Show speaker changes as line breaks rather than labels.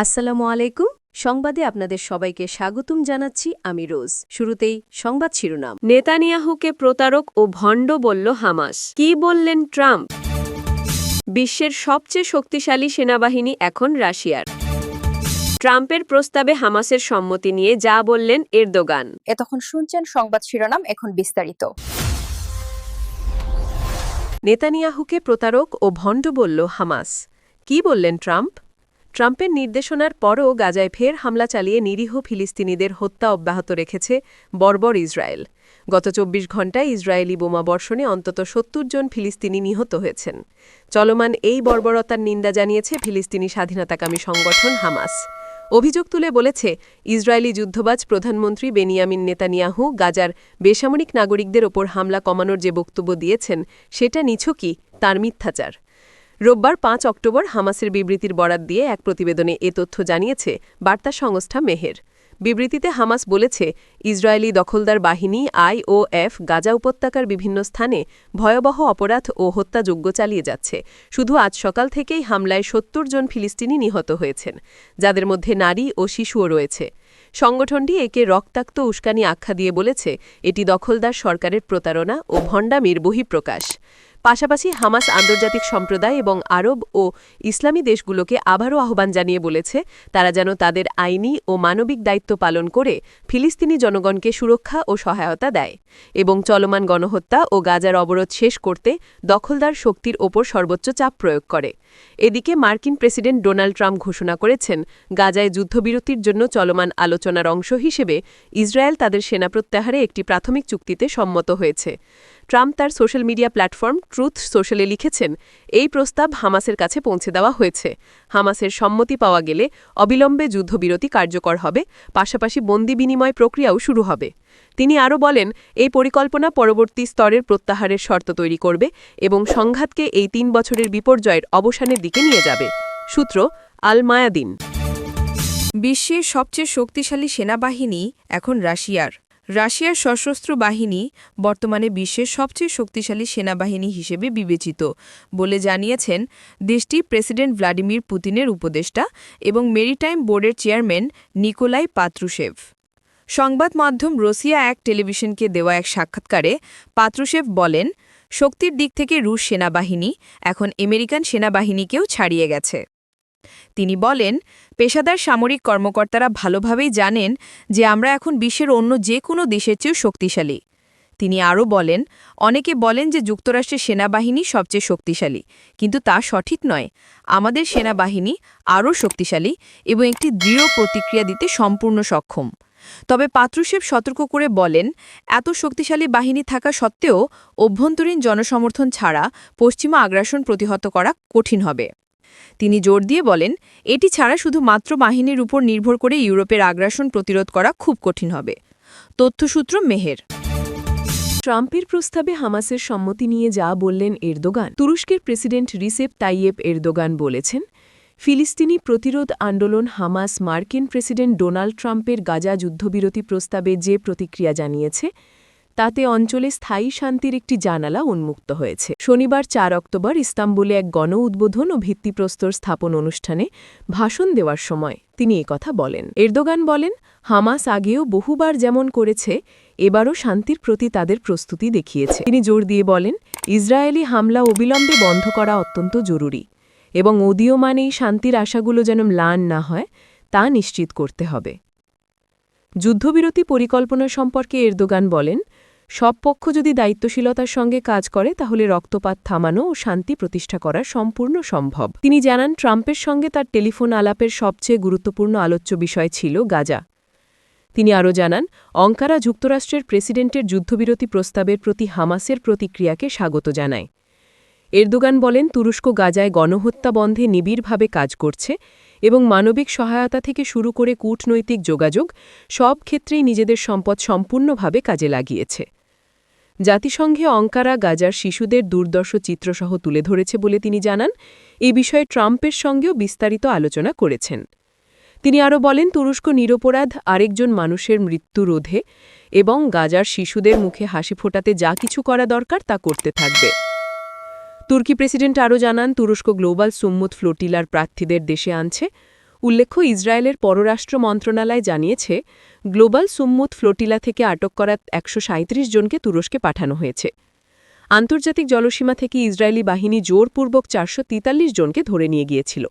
আসসালামু আলাইকুম সংবাদে আপনাদের সবাইকে স্বাগতম জানাচ্ছি আমি রোজ শুরুতেই সংবাদ শিরোনাম
নেতানিয়াহুকে প্রতারক ও ভণ্ড বলল হামাস কি বললেন ট্রাম্প বিশ্বের সবচেয়ে শক্তিশালী সেনাবাহিনী এখন রাশিয়ার ট্রাম্পের প্রস্তাবে হামাসের সম্মতি নিয়ে যা বললেন এরদোগান
এতক্ষণ শুনছেন সংবাদ শিরোনাম এখন বিস্তারিত
নেতানিয়াহুকে প্রতারক ও ভণ্ড বলল হামাস কি বললেন ট্রাম্প ট্রাম্পের নির্দেশনার পরও গাজায় ফের হামলা চালিয়ে নিরীহ ফিলিস্তিনিদের হত্যা অব্যাহত রেখেছে বর্বর ইসরায়েল গত চব্বিশ ঘণ্টায় ইসরায়েলি বোমা বর্ষণে অন্তত সত্তর জন ফিলিস্তিনি নিহত হয়েছেন চলমান এই বর্বরতার নিন্দা জানিয়েছে ফিলিস্তিনি স্বাধীনতাকামী সংগঠন হামাস অভিযোগ তুলে বলেছে ইসরায়েলি যুদ্ধবাজ প্রধানমন্ত্রী বেনিয়ামিন নেতানিয়াহু গাজার বেসামরিক নাগরিকদের ওপর হামলা কমানোর যে বক্তব্য দিয়েছেন সেটা নিছকই তার মিথ্যাচার রোববার পাঁচ অক্টোবর হামাসের বিবৃতির বরাত দিয়ে এক প্রতিবেদনে এ তথ্য জানিয়েছে বার্তা সংস্থা মেহের বিবৃতিতে হামাস বলেছে ইসরায়েলি দখলদার বাহিনী আইওএফ গাজা উপত্যকার বিভিন্ন স্থানে ভয়াবহ অপরাধ ও হত্যাযজ্ঞ চালিয়ে যাচ্ছে শুধু আজ সকাল থেকেই হামলায় সত্তর জন ফিলিস্তিনি নিহত হয়েছেন যাদের মধ্যে নারী ও শিশুও রয়েছে সংগঠনটি একে রক্তাক্ত উস্কানি আখ্যা দিয়ে বলেছে এটি দখলদার সরকারের প্রতারণা ও ভণ্ডামির বহিঃপ্রকাশ পাশাপাশি হামাস আন্তর্জাতিক সম্প্রদায় এবং আরব ও ইসলামী দেশগুলোকে আবারও আহ্বান জানিয়ে বলেছে তারা যেন তাদের আইনি ও মানবিক দায়িত্ব পালন করে ফিলিস্তিনি জনগণকে সুরক্ষা ও সহায়তা দেয় এবং চলমান গণহত্যা ও গাজার অবরোধ শেষ করতে দখলদার শক্তির ওপর সর্বোচ্চ চাপ প্রয়োগ করে এদিকে মার্কিন প্রেসিডেন্ট ডোনাল্ড ট্রাম্প ঘোষণা করেছেন গাজায় যুদ্ধবিরতির জন্য চলমান আলোচনার অংশ হিসেবে ইসরায়েল তাদের সেনা প্রত্যাহারে একটি প্রাথমিক চুক্তিতে সম্মত হয়েছে ট্রাম্প তার সোশ্যাল মিডিয়া প্ল্যাটফর্ম ট্রুথ সোশ্যালে লিখেছেন এই প্রস্তাব হামাসের কাছে পৌঁছে দেওয়া হয়েছে হামাসের সম্মতি পাওয়া গেলে অবিলম্বে যুদ্ধবিরতি কার্যকর হবে পাশাপাশি বন্দি বিনিময় প্রক্রিয়াও শুরু হবে তিনি আরও বলেন এই পরিকল্পনা পরবর্তী স্তরের প্রত্যাহারের শর্ত তৈরি করবে এবং সংঘাতকে এই তিন বছরের বিপর্যয়ের অবসানের দিকে নিয়ে যাবে সূত্র আল মায়াদিন
বিশ্বের সবচেয়ে শক্তিশালী সেনাবাহিনী এখন রাশিয়ার রাশিয়ার সশস্ত্র বাহিনী বর্তমানে বিশ্বের সবচেয়ে শক্তিশালী সেনাবাহিনী হিসেবে বিবেচিত বলে জানিয়েছেন দেশটি প্রেসিডেন্ট ভ্লাদিমির পুতিনের উপদেষ্টা এবং মেরিটাইম বোর্ডের চেয়ারম্যান নিকোলাই পাত্রুশেভ সংবাদ মাধ্যম রোসিয়া এক টেলিভিশনকে দেওয়া এক সাক্ষাৎকারে পাত্রুসেভ বলেন শক্তির দিক থেকে রুশ সেনাবাহিনী এখন আমেরিকান সেনাবাহিনীকেও ছাড়িয়ে গেছে তিনি বলেন পেশাদার সামরিক কর্মকর্তারা ভালোভাবেই জানেন যে আমরা এখন বিশ্বের অন্য যে কোনো দেশের চেয়েও শক্তিশালী তিনি আরও বলেন অনেকে বলেন যে যুক্তরাষ্ট্রের সেনাবাহিনী সবচেয়ে শক্তিশালী কিন্তু তা সঠিক নয় আমাদের সেনাবাহিনী আরও শক্তিশালী এবং একটি দৃঢ় প্রতিক্রিয়া দিতে সম্পূর্ণ সক্ষম তবে পাত্রুসেব সতর্ক করে বলেন এত শক্তিশালী বাহিনী থাকা সত্ত্বেও অভ্যন্তরীণ জনসমর্থন ছাড়া পশ্চিমা আগ্রাসন প্রতিহত করা কঠিন হবে তিনি জোর দিয়ে বলেন এটি ছাড়া শুধু মাত্র বাহিনীর উপর নির্ভর করে ইউরোপের আগ্রাসন প্রতিরোধ করা খুব কঠিন হবে তথ্যসূত্র মেহের
ট্রাম্পের প্রস্তাবে হামাসের সম্মতি নিয়ে যা বললেন এরদোগান
তুরস্কের প্রেসিডেন্ট রিসেপ তাইয়েপ এরদোগান বলেছেন ফিলিস্তিনি প্রতিরোধ আন্দোলন হামাস মার্কিন প্রেসিডেন্ট ডোনাল্ড ট্রাম্পের গাজা যুদ্ধবিরতি প্রস্তাবে যে প্রতিক্রিয়া জানিয়েছে তাতে অঞ্চলে স্থায়ী শান্তির একটি জানালা উন্মুক্ত হয়েছে শনিবার চার অক্টোবর ইস্তাম্বুলে এক গণ উদ্বোধন ও ভিত্তিপ্রস্তর স্থাপন অনুষ্ঠানে ভাষণ দেওয়ার সময় তিনি কথা বলেন
এরদোগান বলেন হামাস আগেও বহুবার যেমন করেছে এবারও শান্তির প্রতি তাদের প্রস্তুতি দেখিয়েছে তিনি জোর দিয়ে বলেন ইসরায়েলি হামলা অবিলম্বে বন্ধ করা অত্যন্ত জরুরি এবং উদীয়মান এই শান্তির আশাগুলো যেন ম্লান না হয় তা নিশ্চিত করতে হবে যুদ্ধবিরতি পরিকল্পনা সম্পর্কে এরদোগান বলেন সব পক্ষ যদি দায়িত্বশীলতার সঙ্গে কাজ করে তাহলে রক্তপাত থামানো ও শান্তি প্রতিষ্ঠা করা সম্পূর্ণ সম্ভব তিনি জানান ট্রাম্পের সঙ্গে তার টেলিফোন আলাপের সবচেয়ে গুরুত্বপূর্ণ আলোচ্য বিষয় ছিল গাজা তিনি আরও জানান অঙ্কারা যুক্তরাষ্ট্রের প্রেসিডেন্টের যুদ্ধবিরতি প্রস্তাবের প্রতি হামাসের প্রতিক্রিয়াকে স্বাগত জানায় এরদোগান বলেন তুরস্ক গাজায় গণহত্যা বন্ধে নিবিড়ভাবে কাজ করছে এবং মানবিক সহায়তা থেকে শুরু করে কূটনৈতিক যোগাযোগ সব ক্ষেত্রেই নিজেদের সম্পদ সম্পূর্ণভাবে কাজে লাগিয়েছে জাতিসংঘে অঙ্কারা গাজার শিশুদের দুর্দর্শ চিত্রসহ তুলে ধরেছে বলে তিনি জানান এ বিষয়ে ট্রাম্পের সঙ্গেও বিস্তারিত আলোচনা করেছেন তিনি আরও বলেন তুরস্ক নিরপরাধ আরেকজন মানুষের মৃত্যু রোধে এবং গাজার শিশুদের মুখে হাসি ফোটাতে যা কিছু করা দরকার তা করতে থাকবে
তুর্কি প্রেসিডেন্ট আরও জানান তুরস্ক গ্লোবাল সুম্মুদ ফ্লোটিলার প্রার্থীদের দেশে আনছে উল্লেখ্য ইসরায়েলের পররাষ্ট্র মন্ত্রণালয় জানিয়েছে গ্লোবাল সুম্মুথ ফ্লোটিলা থেকে আটক করা একশো জনকে তুরস্কে পাঠানো হয়েছে আন্তর্জাতিক জলসীমা থেকে ইসরায়েলি বাহিনী জোরপূর্বক চারশো জনকে ধরে নিয়ে গিয়েছিল